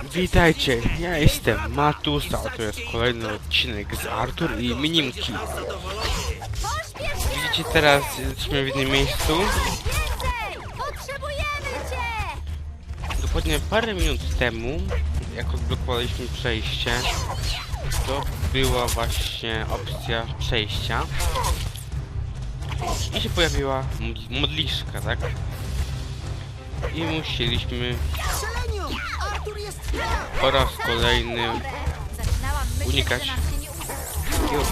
Witajcie, ja jestem Matus, a to jest kolejny odcinek z Artur i Minimki. Widzicie teraz, jesteśmy w jednym miejscu. Dokładnie parę minut temu, jak odblokowaliśmy przejście, to była właśnie opcja przejścia. I się pojawiła mod- modliszka, tak? I musieliśmy po raz kolejny Unikać.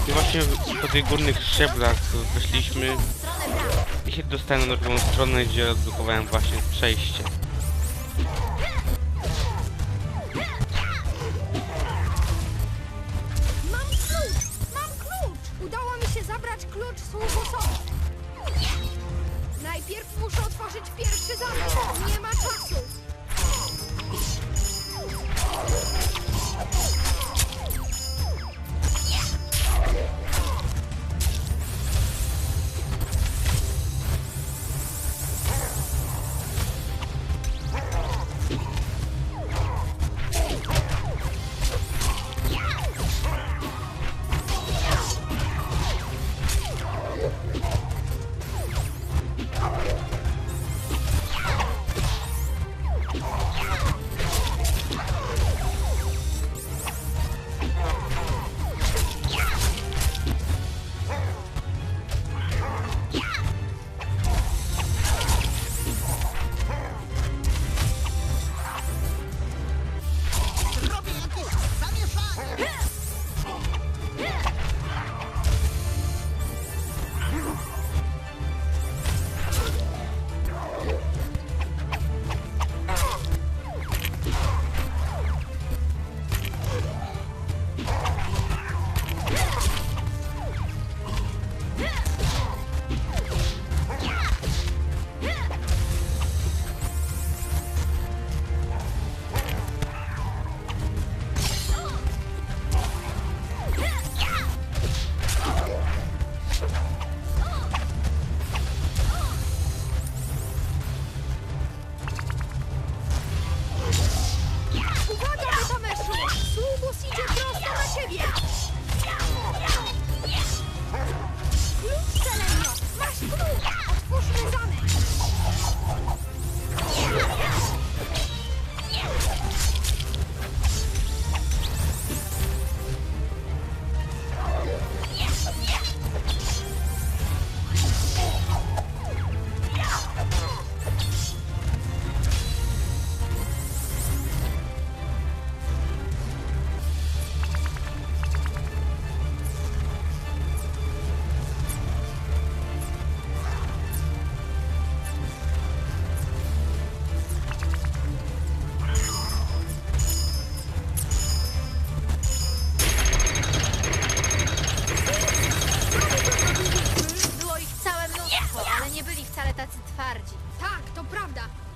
I właśnie po tych górnych szczeblach weszliśmy i się dostałem na drugą stronę, gdzie odblokowałem właśnie przejście.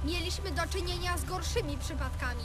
Mieliśmy do czynienia z gorszymi przypadkami.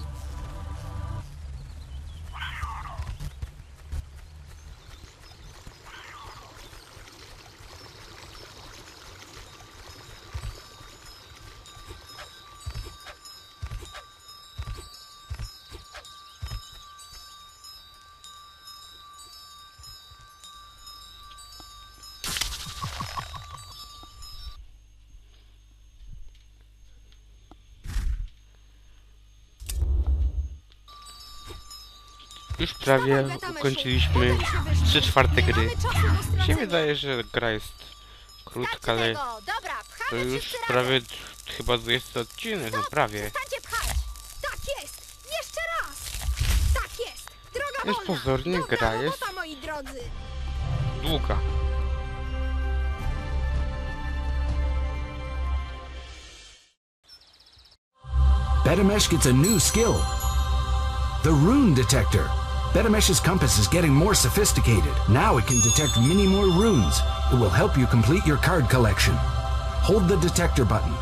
Już prawie ukończyliśmy 3 czwarte gry. Się wydaje, że gra jest krótka, ale to już prawie chyba 20 odcinek, no prawie. Tak jest! Jeszcze raz! Tak jest! Droga Więc wolna! pozornie gra jest-! Długa. Betamesh gets a new skill. The Rune Detector. Betamesh's compass is getting more sophisticated. Now it can detect many more runes. It will help you complete your card collection. Hold the detector button.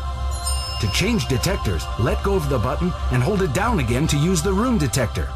To change detectors, let go of the button and hold it down again to use the rune detector.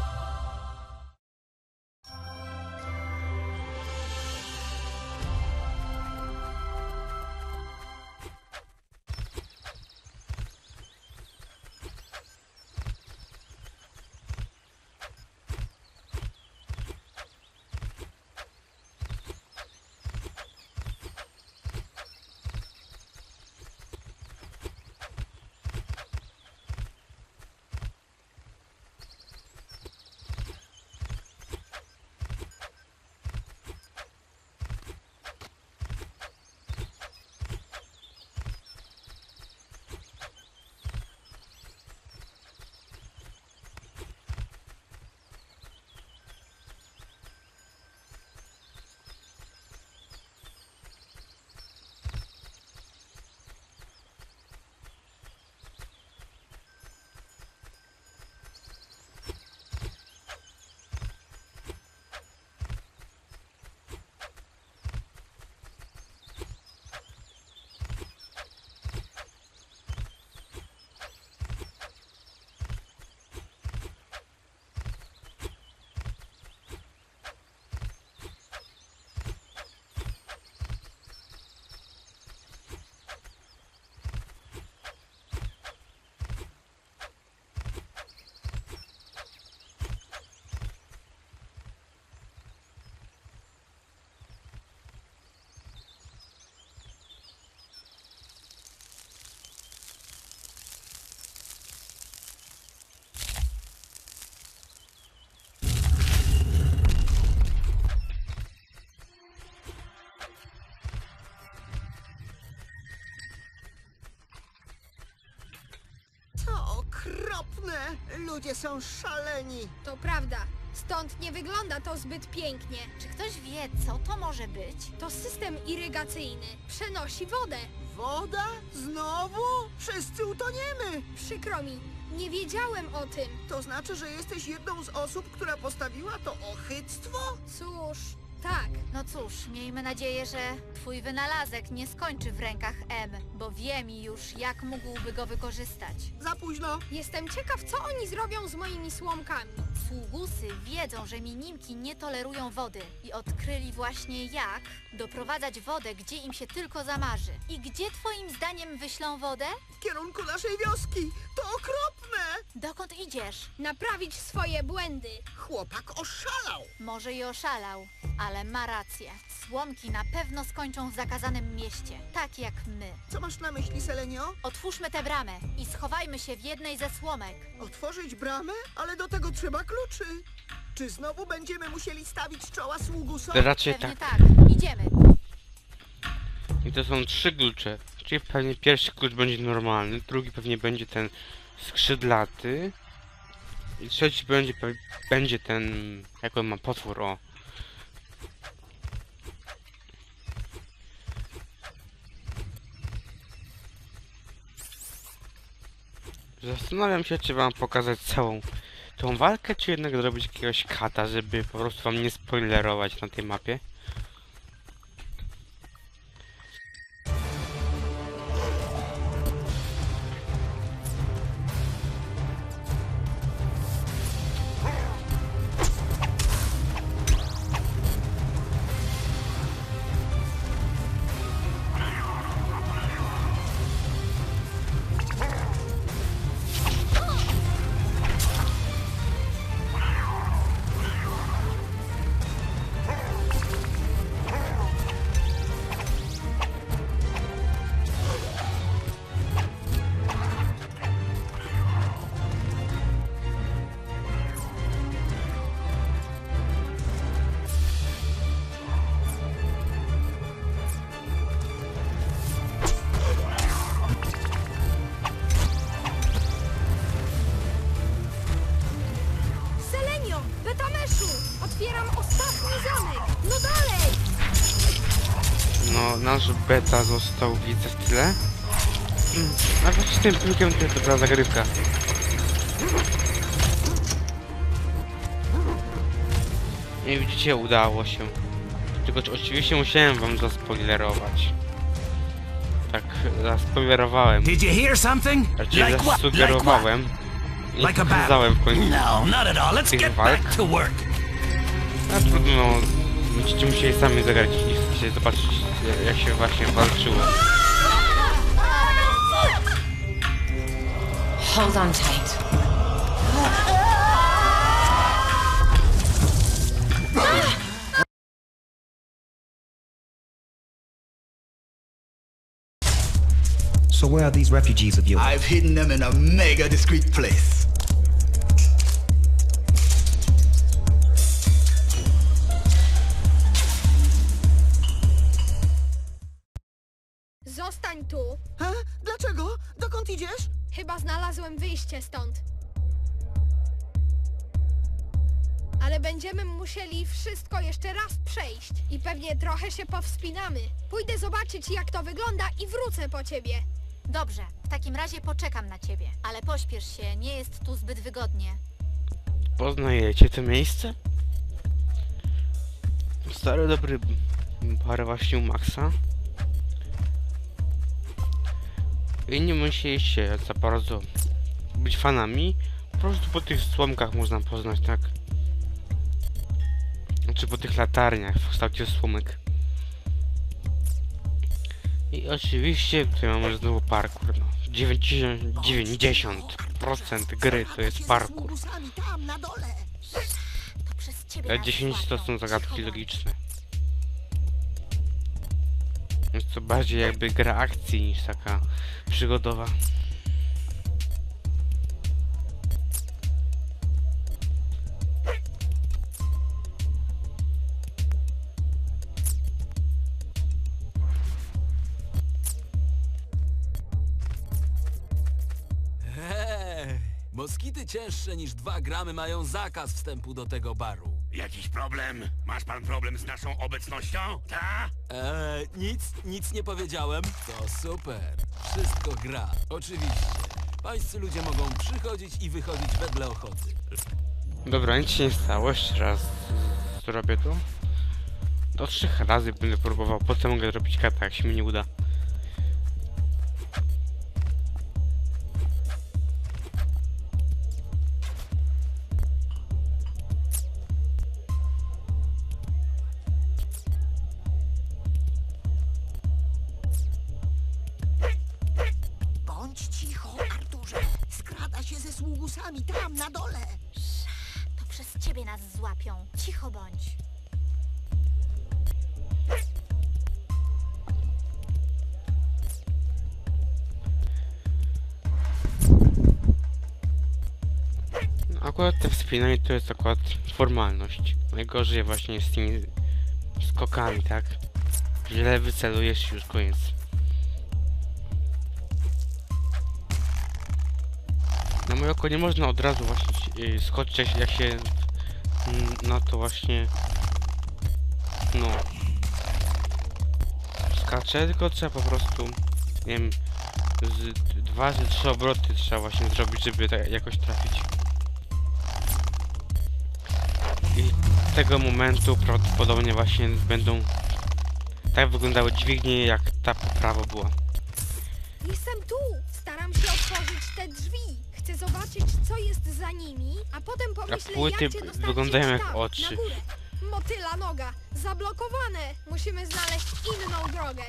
Ludzie są szaleni. To prawda. Stąd nie wygląda to zbyt pięknie. Czy ktoś wie, co to może być? To system irygacyjny. Przenosi wodę. Woda? Znowu? Wszyscy utoniemy. Przykro mi, nie wiedziałem o tym. To znaczy, że jesteś jedną z osób, która postawiła to ochyctwo? Cóż, tak. No cóż, miejmy nadzieję, że twój wynalazek nie skończy w rękach M, bo wiem już, jak mógłby go wykorzystać. Za późno. Jestem ciekaw, co oni zrobią z moimi słomkami. Sługusy wiedzą, że minimki nie tolerują wody i odkryli właśnie jak doprowadzać wodę, gdzie im się tylko zamarzy. I gdzie twoim zdaniem wyślą wodę? W kierunku naszej wioski. To okropne. Dokąd idziesz? Naprawić swoje błędy. Chłopak oszalał. Może i oszalał, ale ma rację. Słomki na pewno skończą w zakazanym mieście, tak jak my. Co masz na myśli, Selenio? Otwórzmy tę bramę i schowajmy się w jednej ze słomek. Otworzyć bramę? Ale do tego trzeba kluczy. Czy znowu będziemy musieli stawić czoła sługusom? Raczej Pewnie tak. tak. Idziemy. I to są trzy klucze. Czyli pewnie pierwszy klucz będzie normalny, drugi pewnie będzie ten skrzydlaty. I trzeci będzie, pe- będzie ten, jak on ma potwór, o. Zastanawiam się, czy wam pokazać całą tą walkę, czy jednak zrobić jakiegoś kata, żeby po prostu wam nie spoilerować na tej mapie. Nasz beta został widzę w tyle. Mm, A właśnie z tym plukiem to jest dobra zagrywka. Nie widzicie, udało się. Tylko czy oczywiście musiałem wam zaspoilerować. Tak, zaspoilerowałem. Did you hear something? Raczej Like? Like zasugerowałem. Like a battle? pokazałem w końcu. No, not at all. Let's get walk? back to work. A trudno, będziecie musieli sami zagrać i chcecie zobaczyć jak się właśnie walczyło. Hold on tight. So where are these refugees of yours? I've hidden them in a mega discreet place. Zostań tu! A? Dlaczego? Dokąd idziesz? Chyba znalazłem wyjście stąd. Ale będziemy musieli wszystko jeszcze raz przejść i pewnie trochę się powspinamy. Pójdę zobaczyć jak to wygląda i wrócę po ciebie. Dobrze, w takim razie poczekam na ciebie. Ale pośpiesz się, nie jest tu zbyt wygodnie. Poznajecie to miejsce? Stary dobry bar właśnie u Maxa. I nie musieliście za bardzo być fanami. Po prostu po tych słomkach można poznać, tak? Znaczy po tych latarniach w kształcie słomek. I oczywiście tutaj mamy znowu parkour. No. 90%, 90% gry to jest parkour. A nas 10 to są zagadki logiczne. Jest to bardziej jakby gra akcji niż taka przygodowa. Moskity cięższe niż 2 gramy mają zakaz wstępu do tego baru. Jakiś problem? Masz pan problem z naszą obecnością? Ta? Eee, nic, nic nie powiedziałem. To super. Wszystko gra. Oczywiście. Pańscy ludzie mogą przychodzić i wychodzić wedle ochoty. Dobra, nic się nie stało. Jeszcze raz zrobię to. Do trzech razy będę próbował. Potem mogę zrobić kata, jak się mi nie uda. Sługusami tam, na dole. To przez ciebie nas złapią. Cicho bądź. No, Akurat te wspinanie to jest akurat formalność. Najgorzej właśnie z tymi skokami, tak? Źle wycelujesz już koniec. Na moje oko nie można od razu właśnie y, skoczyć jak- się na to właśnie no skacze, tylko trzeba po prostu nie wiem z dwa czy trzy obroty trzeba właśnie zrobić, żeby tak jakoś trafić. I tego momentu prawdopodobnie właśnie będą tak wyglądały dźwignie jak ta po prawo była. Jestem tu! Staram się otworzyć te drzwi. Chcę zobaczyć, co jest za nimi, a potem pomyślę, płyty jak cię dostarczyć wyglądają jak tam, oczy. Na górę. Motyla noga. Zablokowane. Musimy znaleźć inną drogę.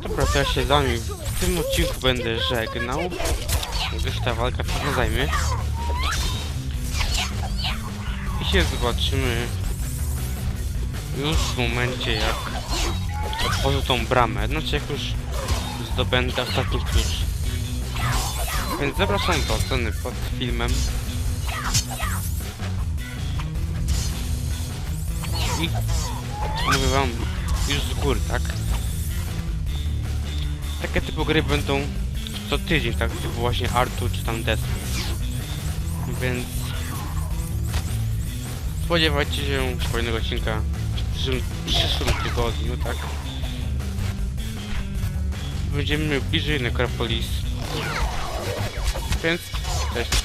Dobra, to ja się z wami w tym odcinku będę żegnał. Gdyż ta walka trochę zajmie. I się zobaczymy już w momencie jak otworzę tą bramę. Znaczy jak już zdobędę ostatni klucz. Więc zapraszam do oceny pod filmem. I mówię wam już z góry, tak? Takie typu gry będą co tydzień, tak typu właśnie Artur czy tam Death. Więc spodziewajcie się kolejnego odcinka w przyszłym tygodniu, tak? Będziemy bliżej Necropolis. Więc cześć.